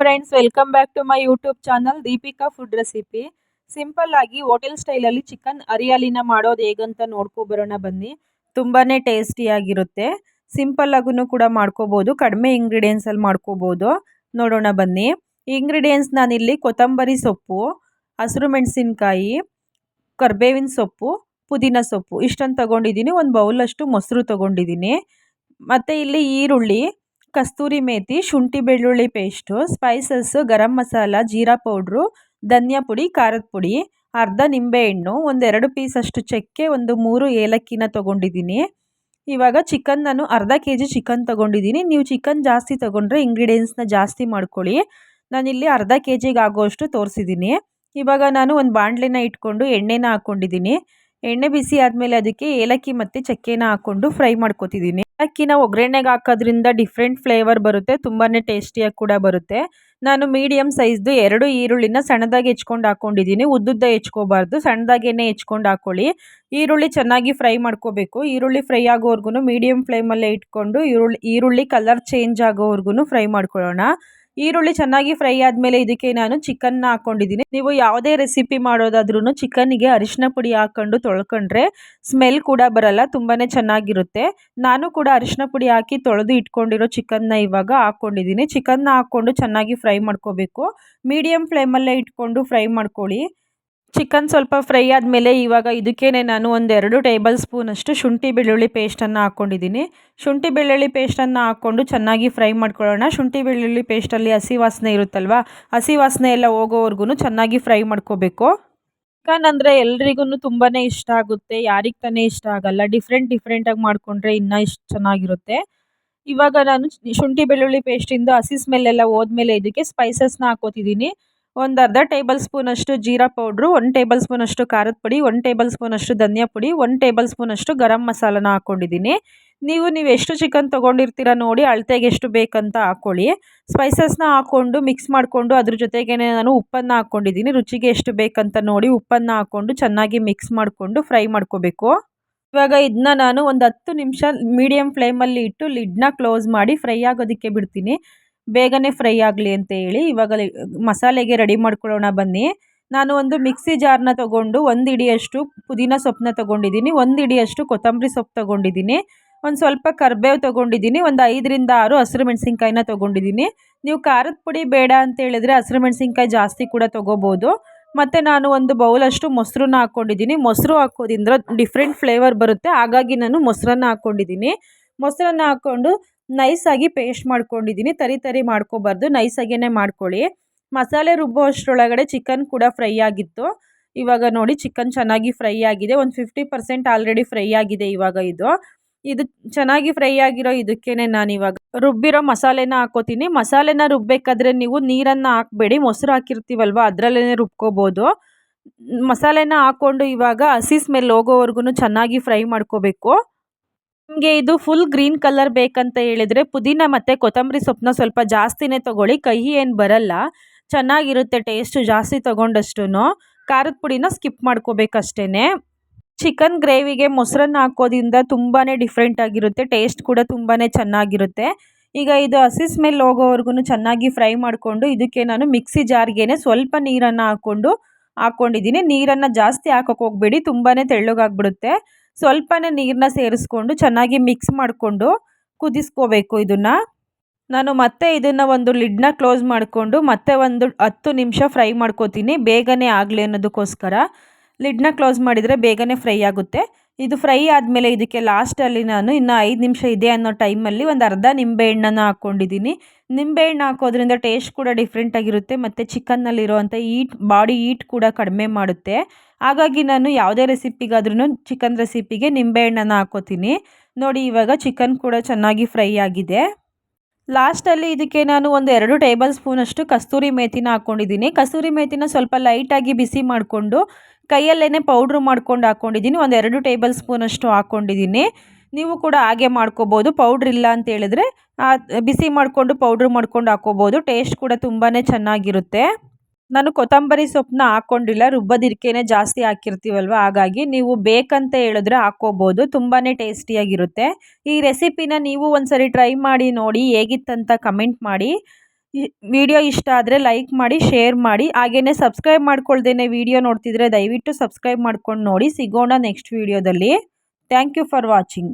Friends welcome back to my YouTube channel Deepika food recipe simple ಆಗಿ hotel ಸ್ಟೈಲಲ್ಲಿ chicken ಅರಿಯಾಲಿನ ಮಾಡೋದು ಹೇಗಂತ ನೋಡ್ಕೊಬರೋಣ ಬನ್ನಿ. ತುಂಬಾ ಟೇಸ್ಟಿಯಾಗಿರುತ್ತೆ ಸಿಂಪಲ್ ಆಗೂ ಕೂಡ ಮಾಡ್ಕೋಬೋದು. ಕಡಿಮೆ ಇಂಗ್ರೀಡಿಯೆಂಟ್ಸಲ್ಲಿ ಮಾಡ್ಕೋಬೋದು. ನೋಡೋಣ ಬನ್ನಿ. ಇಂಗ್ರೀಡಿಯೆಂಟ್ಸ್ ನಾನಿಲ್ಲಿ ಕೊತ್ತಂಬರಿ ಸೊಪ್ಪು, ಹಸಿರು ಮೆಣಸಿನ್ಕಾಯಿ, ಕರ್ಬೇವಿನ ಸೊಪ್ಪು, ಪುದೀನ ಸೊಪ್ಪು. ಇಷ್ಟನ್ನು ತಗೊಂಡಿದ್ದೀನಿ ಒಂದು ಬೌಲಷ್ಟು ಮೊಸರು ತಗೊಂಡಿದ್ದೀನಿ ಮತ್ತು ಇಲ್ಲಿ ಈರುಳ್ಳಿ ಕಸ್ತೂರಿ ಮೇಥಿ ಶುಂಠಿ ಬೆಳ್ಳುಳ್ಳಿ ಪೇಸ್ಟು ಸ್ಪೈಸಸ್ಸು ಗರಂ ಮಸಾಲ, ಜೀರಾ ಪೌಡ್ರು, ಧನಿಯಾ ಪುಡಿ, ಖಾರದ ಪುಡಿ, ಅರ್ಧ ನಿಂಬೆಹಣ್ಣು ಒಂದೆರಡು ಪೀಸಷ್ಟು ಚಕ್ಕೆ, ಒಂದು ಮೂರು ಏಲಕ್ಕಿನ ತೊಗೊಂಡಿದ್ದೀನಿ. ಇವಾಗ ಚಿಕನ್ ನಾನು ಅರ್ಧ ಕೆ ಜಿ ಚಿಕನ್ ತೊಗೊಂಡಿದ್ದೀನಿ. ನೀವು ಚಿಕನ್ ಜಾಸ್ತಿ ತೊಗೊಂಡ್ರೆ ಇಂಗ್ರೀಡಿಯೆಂಟ್ಸ್ನ ಜಾಸ್ತಿ ಮಾಡ್ಕೊಳ್ಳಿ. ನಾನಿಲ್ಲಿ ಅರ್ಧ ಕೆ ಜಿಗೆ ಆಗೋಷ್ಟು ತೋರಿಸಿದ್ದೀನಿ. ಇವಾಗ ನಾನು ಒಂದು ಬಾಣಲೆನ ಇಟ್ಕೊಂಡು ಎಣ್ಣೆನ ಹಾಕ್ಕೊಂಡಿದ್ದೀನಿ ಎಣ್ಣೆ ಬಿಸಿ ಆದಮೇಲೆ ಅದಕ್ಕೆ ಏಲಕ್ಕಿ ಮತ್ತು ಚಕ್ಕೆನ ಹಾಕ್ಕೊಂಡು ಫ್ರೈ ಮಾಡ್ಕೊತಿದ್ದೀನಿ. ಏಲಕ್ಕಿನ ಒಗ್ಗರಣೆಗೆ ಹಾಕೋದ್ರಿಂದ ಡಿಫ್ರೆಂಟ್ ಫ್ಲೇವರ್ ಬರುತ್ತೆ ತುಂಬಾ ಟೇಸ್ಟಿಯಾಗಿ ಕೂಡ ಬರುತ್ತೆ. ನಾನು ಮೀಡಿಯಮ್ ಸೈಜ್ದು ಎರಡು ಈರುಳ್ಳಿನ ಸಣ್ಣದಾಗಿ ಹೆಚ್ಕೊಂಡು ಹಾಕ್ಕೊಂಡಿದ್ದೀನಿ ಉದ್ದುದ್ದ ಹೆಚ್ಕೋಬಾರ್ದು, ಸಣ್ಣದಾಗೇನೆ ಹೆಚ್ಕೊಂಡು ಹಾಕ್ಕೊಳ್ಳಿ ಈರುಳ್ಳಿ ಚೆನ್ನಾಗಿ ಫ್ರೈ ಮಾಡ್ಕೋಬೇಕು. ಈರುಳ್ಳಿ ಫ್ರೈ ಆಗೋವರೆಗೂ ಮೀಡಿಯಮ್ ಫ್ಲೇಮಲ್ಲೇ ಇಟ್ಕೊಂಡು ಈರುಳ್ಳಿ ಈರುಳ್ಳಿ ಕಲರ್ ಚೇಂಜ್ ಆಗೋವರೆಗೂ ಫ್ರೈ ಮಾಡ್ಕೊಳ್ಳೋಣ. ಈರುಳ್ಳಿ ಚೆನ್ನಾಗಿ ಫ್ರೈ ಆದಮೇಲೆ ಇದಕ್ಕೆ ನಾನು ಚಿಕನ್ನ ಹಾಕೊಂಡಿದ್ದೀನಿ ನೀವು ಯಾವುದೇ ರೆಸಿಪಿ ಮಾಡೋದಾದ್ರೂ ಚಿಕನ್ನಿಗೆ ಅರಿಶಿನ ಪುಡಿ ಹಾಕ್ಕೊಂಡು ತೊಳ್ಕೊಂಡ್ರೆ ಸ್ಮೆಲ್ ಕೂಡ ಬರಲ್ಲ ತುಂಬಾ ಚೆನ್ನಾಗಿರುತ್ತೆ. ನಾನು ಕೂಡ ಅರಿಶಿನ ಪುಡಿ ಹಾಕಿ ತೊಳೆದು ಇಟ್ಕೊಂಡಿರೋ ಚಿಕನ್ನ ಇವಾಗ ಹಾಕ್ಕೊಂಡಿದ್ದೀನಿ. ಚಿಕನ್ನ ಹಾಕ್ಕೊಂಡು ಚೆನ್ನಾಗಿ ಫ್ರೈ ಮಾಡ್ಕೋಬೇಕು. ಮೀಡಿಯಮ್ ಫ್ಲೇಮಲ್ಲೇ ಇಟ್ಕೊಂಡು ಫ್ರೈ ಮಾಡ್ಕೊಳ್ಳಿ. ಚಿಕನ್ ಸ್ವಲ್ಪ ಫ್ರೈ ಆದಮೇಲೆ ಇವಾಗ ಇದಕ್ಕೇ ನಾನು ಒಂದೆರಡು ಟೇಬಲ್ ಸ್ಪೂನಷ್ಟು ಶುಂಠಿ ಬೆಳ್ಳುಳ್ಳಿ ಪೇಸ್ಟನ್ನು ಹಾಕ್ಕೊಂಡಿದ್ದೀನಿ ಶುಂಠಿ ಬೆಳ್ಳುಳ್ಳಿ ಪೇಸ್ಟನ್ನು ಹಾಕ್ಕೊಂಡು ಚೆನ್ನಾಗಿ ಫ್ರೈ ಮಾಡ್ಕೊಳ್ಳೋಣ. ಶುಂಠಿ ಬೆಳ್ಳುಳ್ಳಿ ಪೇಸ್ಟಲ್ಲಿ ಹಸಿ ವಾಸನೆ ಇರುತ್ತಲ್ವಾ? ಹಸಿ ವಾಸನೆ ಎಲ್ಲ ಹೋಗೋವರೆಗೂ ಚೆನ್ನಾಗಿ ಫ್ರೈ ಮಾಡ್ಕೋಬೇಕು. ಚಿಕನ್ ಅಂದರೆ ಎಲ್ರಿಗೂ ತುಂಬಾ ಇಷ್ಟ ಆಗುತ್ತೆ. ಯಾರಿಗೆ ತಾನೇ ಇಷ್ಟ ಆಗಲ್ಲ. ಡಿಫ್ರೆಂಟ್ ಡಿಫ್ರೆಂಟಾಗಿ ಮಾಡಿಕೊಂಡ್ರೆ ಇನ್ನೂ ಇಷ್ಟು ಚೆನ್ನಾಗಿರುತ್ತೆ. ಇವಾಗ ನಾನು ಶುಂಠಿ ಬೆಳ್ಳುಳ್ಳಿ ಪೇಸ್ಟಿಂದ ಹಸಿ ಸ್ಮೆಲ್ಲೆಲ್ಲ ಹೋದ್ಮೇಲೆ ಇದಕ್ಕೆ ಸ್ಪೈಸಸ್ನ ಹಾಕೋತಿದ್ದೀನಿ. ಒಂದು ಅರ್ಧ ಟೇಬಲ್ ಸ್ಪೂನಷ್ಟು ಜೀರಾ ಪೌಡ್ರು, ಒಂದು ಟೇಬಲ್ ಸ್ಪೂನಷ್ಟು ಖಾರದ ಪುಡಿ, ಒಂದು ಟೇಬಲ್ ಸ್ಪೂನಷ್ಟು ಧನಿಯಾ ಪುಡಿ, ಒಂದು ಟೇಬಲ್ ಸ್ಪೂನಷ್ಟು ಗರಂ ಮಸಾಲನ ಹಾಕ್ಕೊಂಡಿದ್ದೀನಿ ನೀವು ನೀವು ಎಷ್ಟು ಚಿಕನ್ ತೊಗೊಂಡಿರ್ತೀರ ನೋಡಿ, ಅಳತೆಗೆ ಎಷ್ಟು ಬೇಕಂತ ಹಾಕ್ಕೊಳ್ಳಿ ಸ್ಪೈಸಸ್ನ ಹಾಕ್ಕೊಂಡು ಮಿಕ್ಸ್ ಮಾಡಿಕೊಂಡು ಅದ್ರ ಜೊತೆಗೇ ನಾನು ಉಪ್ಪನ್ನು ಹಾಕ್ಕೊಂಡಿದ್ದೀನಿ ರುಚಿಗೆ ಎಷ್ಟು ಬೇಕಂತ ನೋಡಿ ಉಪ್ಪನ್ನು ಹಾಕ್ಕೊಂಡು ಚೆನ್ನಾಗಿ ಮಿಕ್ಸ್ ಮಾಡಿಕೊಂಡು ಫ್ರೈ ಮಾಡ್ಕೋಬೇಕು. ಇವಾಗ ಇದನ್ನ ನಾನು ಒಂದು ಹತ್ತು ನಿಮಿಷ ಮೀಡಿಯಮ್ ಫ್ಲೇಮಲ್ಲಿ ಇಟ್ಟು ಲಿಡ್ನ ಕ್ಲೋಸ್ ಮಾಡಿ ಫ್ರೈ ಆಗೋದಕ್ಕೆ ಬಿಡ್ತೀನಿ. ಬೇಗನೆ ಫ್ರೈ ಆಗಲಿ ಅಂತ ಹೇಳಿ ಇವಾಗ ಮಸಾಲೆಗೆ ರೆಡಿ ಮಾಡ್ಕೊಳ್ಳೋಣ ಬನ್ನಿ. ನಾನು ಒಂದು ಮಿಕ್ಸಿ ಜಾರ್ನ ತಗೊಂಡು ಒಂದು ಇಡಿಯಷ್ಟು ಪುದೀನ ಸೊಪ್ಪನ್ನ ತೊಗೊಂಡಿದ್ದೀನಿ, ಒಂದು ಇಡಿಯಷ್ಟು ಕೊತ್ತಂಬರಿ ಸೊಪ್ಪು ತೊಗೊಂಡಿದ್ದೀನಿ, ಒಂದು ಸ್ವಲ್ಪ ಕರ್ಬೇವು ತೊಗೊಂಡಿದ್ದೀನಿ, ಒಂದು ಐದರಿಂದ ಆರು ಹಸಿರು ಮೆಣಸಿನ್ಕಾಯಿನ ತೊಗೊಂಡಿದ್ದೀನಿ. ನೀವು ಖಾರದ ಪುಡಿ ಬೇಡ ಅಂತ ಹೇಳಿದ್ರೆ ಹಸಿರು ಮೆಣಸಿನ್ಕಾಯಿ ಜಾಸ್ತಿ ಕೂಡ ತೊಗೋಬೋದು. ಮತ್ತು ನಾನು ಒಂದು ಬೌಲಷ್ಟು ಮೊಸರನ್ನ ಹಾಕ್ಕೊಂಡಿದ್ದೀನಿ ಮೊಸರು ಹಾಕೋದ್ರಿಂದ ಡಿಫ್ರೆಂಟ್ ಫ್ಲೇವರ್ ಬರುತ್ತೆ, ಹಾಗಾಗಿ ನಾನು ಮೊಸರನ್ನ ಹಾಕ್ಕೊಂಡಿದ್ದೀನಿ ಮೊಸರನ್ನ ಹಾಕ್ಕೊಂಡು ನೈಸಾಗಿ ಪೇಸ್ಟ್ ಮಾಡ್ಕೊಂಡಿದ್ದೀನಿ. ತರಿ ತರಿ ಮಾಡ್ಕೋಬಾರ್ದು. ನೈಸಾಗೇ ಮಾಡ್ಕೊಳ್ಳಿ. ಮಸಾಲೆ ರುಬ್ಬೋ ಅಷ್ಟರೊಳಗಡೆ ಚಿಕನ್ ಕೂಡ ಫ್ರೈ ಆಗಿತ್ತು. ಇವಾಗ ನೋಡಿ ಚಿಕನ್ ಚೆನ್ನಾಗಿ ಫ್ರೈ ಆಗಿದೆ. ಒಂದು ಫಿಫ್ಟಿ ಪರ್ಸೆಂಟ್ ಆಲ್ರೆಡಿ ಫ್ರೈ ಆಗಿದೆ ಇವಾಗ ಇದು. ಇದು ಚೆನ್ನಾಗಿ ಫ್ರೈ ಆಗಿರೋ ಇದಕ್ಕೇನೆ ನಾನು ಇವಾಗ ರುಬ್ಬಿರೋ ಮಸಾಲೆನ ಹಾಕೋತೀನಿ. ಮಸಾಲೆನ ರುಬ್ಬಬೇಕಾದ್ರೆ ನೀವು ನೀರನ್ನು ಹಾಕಬೇಡಿ. ಮೊಸರು ಹಾಕಿರ್ತೀವಲ್ವ? ಅದರಲ್ಲೇ ರುಬ್ಕೋಬೋದು. ಮಸಾಲೆನ ಹಾಕ್ಕೊಂಡು ಇವಾಗ ಹಸಿ ಸ್ಮೆಲ್ ಹೋಗೋವರೆಗೂ ಚೆನ್ನಾಗಿ ಫ್ರೈ ಮಾಡ್ಕೋಬೇಕು. ನಿಮಗೆ ಇದು ಫುಲ್ ಗ್ರೀನ್ ಕಲರ್ ಬೇಕಂತ ಹೇಳಿದರೆ ಪುದೀನ ಮತ್ತು ಕೊತ್ತಂಬರಿ ಸೊಪ್ಪನ್ನ ಸ್ವಲ್ಪ ಜಾಸ್ತಿನೇ ತೊಗೊಳ್ಳಿ. ಕಹಿ ಏನು ಬರಲ್ಲ. ಚೆನ್ನಾಗಿರುತ್ತೆ ಟೇಸ್ಟು ಜಾಸ್ತಿ ತೊಗೊಂಡಷ್ಟು ಖಾರದ ಪುಡಿನ ಸ್ಕಿಪ್ ಮಾಡ್ಕೋಬೇಕಷ್ಟೇ ಚಿಕನ್ ಗ್ರೇವಿಗೆ ಮೊಸರನ್ನ ಹಾಕೋದ್ರಿಂದ ತುಂಬಾ ಡಿಫ್ರೆಂಟ್ ಆಗಿರುತ್ತೆ. ಟೇಸ್ಟ್ ಕೂಡ ತುಂಬಾ ಚೆನ್ನಾಗಿರುತ್ತೆ. ಈಗ ಇದು ಹಸಿ ಸ್ಮೆಲ್ ಹೋಗೋವರೆಗೂ ಚೆನ್ನಾಗಿ ಫ್ರೈ ಮಾಡಿಕೊಂಡು ಇದಕ್ಕೆ ನಾನು ಮಿಕ್ಸಿ ಜಾರ್ಗೆ ಸ್ವಲ್ಪ ನೀರನ್ನು ಹಾಕ್ಕೊಂಡು ಹಾಕ್ಕೊಂಡಿದ್ದೀನಿ ನೀರನ್ನು ಜಾಸ್ತಿ ಹಾಕೋಕೆ ಹೋಗಬೇಡಿ. ತುಂಬಾ ತೆಳ್ಳಗಾಗ್ಬಿಡುತ್ತೆ. ಸ್ವಲ್ಪನೇ ನೀರನ್ನ ಸೇರಿಸ್ಕೊಂಡು ಚೆನ್ನಾಗಿ ಮಿಕ್ಸ್ ಮಾಡಿಕೊಂಡು ಕುದಿಸ್ಕೋಬೇಕು ಇದನ್ನು. ನಾನು ಮತ್ತೆ ಇದನ್ನು ಒಂದು ಲಿಡ್ನ ಕ್ಲೋಸ್ ಮಾಡಿಕೊಂಡು ಮತ್ತೆ ಒಂದು ಹತ್ತು ನಿಮಿಷ ಫ್ರೈ ಮಾಡ್ಕೋತೀನಿ, ಬೇಗನೆ ಆಗಲಿ ಅನ್ನೋದಕ್ಕೋಸ್ಕರ. ಲಿಡ್ನ ಕ್ಲೋಸ್ ಮಾಡಿದರೆ ಬೇಗನೆ ಫ್ರೈ ಆಗುತ್ತೆ. ಇದು ಫ್ರೈ ಆದಮೇಲೆ ಇದಕ್ಕೆ ಲಾಸ್ಟಲ್ಲಿ ನಾನು ಇನ್ನು ಐದು ನಿಮಿಷ ಇದೆ ಅನ್ನೋ ಟೈಮಲ್ಲಿ ಒಂದು ಅರ್ಧ ನಿಂಬೆಹಣ್ಣನ್ನು ಹಾಕ್ಕೊಂಡಿದ್ದೀನಿ ನಿಂಬೆಹಣ್ಣು ಹಾಕೋದ್ರಿಂದ ಟೇಸ್ಟ್ ಕೂಡ ಡಿಫ್ರೆಂಟಾಗಿರುತ್ತೆ ಮತ್ತು ಚಿಕನ್ನಲ್ಲಿರುವಂಥ ಈಟ್ ಬಾಡಿ ಈಟ್ ಕೂಡ ಕಡಿಮೆ ಮಾಡುತ್ತೆ. ಹಾಗಾಗಿ ನಾನು ಯಾವುದೇ ರೆಸಿಪಿಗಾದ್ರೂ ಚಿಕನ್ ರೆಸಿಪಿಗೆ ನಿಂಬೆಹಣ್ಣನ್ನು ಹಾಕೋತೀನಿ. ನೋಡಿ, ಇವಾಗ ಚಿಕನ್ ಕೂಡ ಚೆನ್ನಾಗಿ ಫ್ರೈ ಆಗಿದೆ. ಲಾಸ್ಟಲ್ಲಿ ಇದಕ್ಕೆ ನಾನು ಒಂದು ಎರಡು ಟೇಬಲ್ ಸ್ಪೂನಷ್ಟು ಕಸ್ತೂರಿ ಮೇಥಿನ ಹಾಕ್ಕೊಂಡಿದ್ದೀನಿ ಕಸ್ತೂರಿ ಮೇಥಿನ ಸ್ವಲ್ಪ ಲೈಟಾಗಿ ಬಿಸಿ ಮಾಡಿಕೊಂಡು ಕೈಯಲ್ಲೇ ಪೌಡ್ರ್ ಮಾಡ್ಕೊಂಡು ಹಾಕ್ಕೊಂಡಿದ್ದೀನಿ ಒಂದು ಎರಡು ಟೇಬಲ್ ಸ್ಪೂನಷ್ಟು ಹಾಕ್ಕೊಂಡಿದ್ದೀನಿ ನೀವು ಕೂಡ ಹಾಗೆ ಮಾಡ್ಕೋಬೋದು. ಪೌಡ್ರ್ ಇಲ್ಲ ಅಂತ ಹೇಳಿದ್ರೆ ಬಿಸಿ ಮಾಡಿಕೊಂಡು ಪೌಡ್ರ್ ಮಾಡ್ಕೊಂಡು ಹಾಕ್ಕೋಬೋದು ಟೇಸ್ಟ್ ಕೂಡ ತುಂಬಾ ಚೆನ್ನಾಗಿರುತ್ತೆ. ನಾನು ಕೊತ್ತಂಬರಿ ಸೊಪ್ಪನ್ನ ಹಾಕ್ಕೊಂಡಿಲ್ಲ ರುಬ್ಬದಿರಿಕೆನೇ ಜಾಸ್ತಿ ಹಾಕಿರ್ತೀವಲ್ವ? ಹಾಗಾಗಿ ನೀವು ಬೇಕಂತ ಹೇಳಿದ್ರೆ ಹಾಕ್ಕೋಬೋದು ತುಂಬಾ ಟೇಸ್ಟಿಯಾಗಿರುತ್ತೆ. ಈ ರೆಸಿಪಿನ ನೀವು ಒಂದ್ಸರಿ ಟ್ರೈ ಮಾಡಿ ನೋಡಿ ಹೇಗಿತ್ತಂತ ಕಮೆಂಟ್ ಮಾಡಿ. ವಿಡಿಯೋ ಇಷ್ಟ ಆದರೆ ಲೈಕ್ ಮಾಡಿ, ಶೇರ್ ಮಾಡಿ. ಹಾಗೆಯೇ ಸಬ್ಸ್ಕ್ರೈಬ್ ಮಾಡ್ಕೊಳ್ದೇನೆ ವಿಡಿಯೋ ನೋಡ್ತಿದ್ರೆ ದಯವಿಟ್ಟು ಸಬ್ಸ್ಕ್ರೈಬ್ ಮಾಡ್ಕೊಂಡು ನೋಡಿ. ಸಿಗೋಣ ನೆಕ್ಸ್ಟ್ ವಿಡಿಯೋದಲ್ಲಿ. Thank you for watching.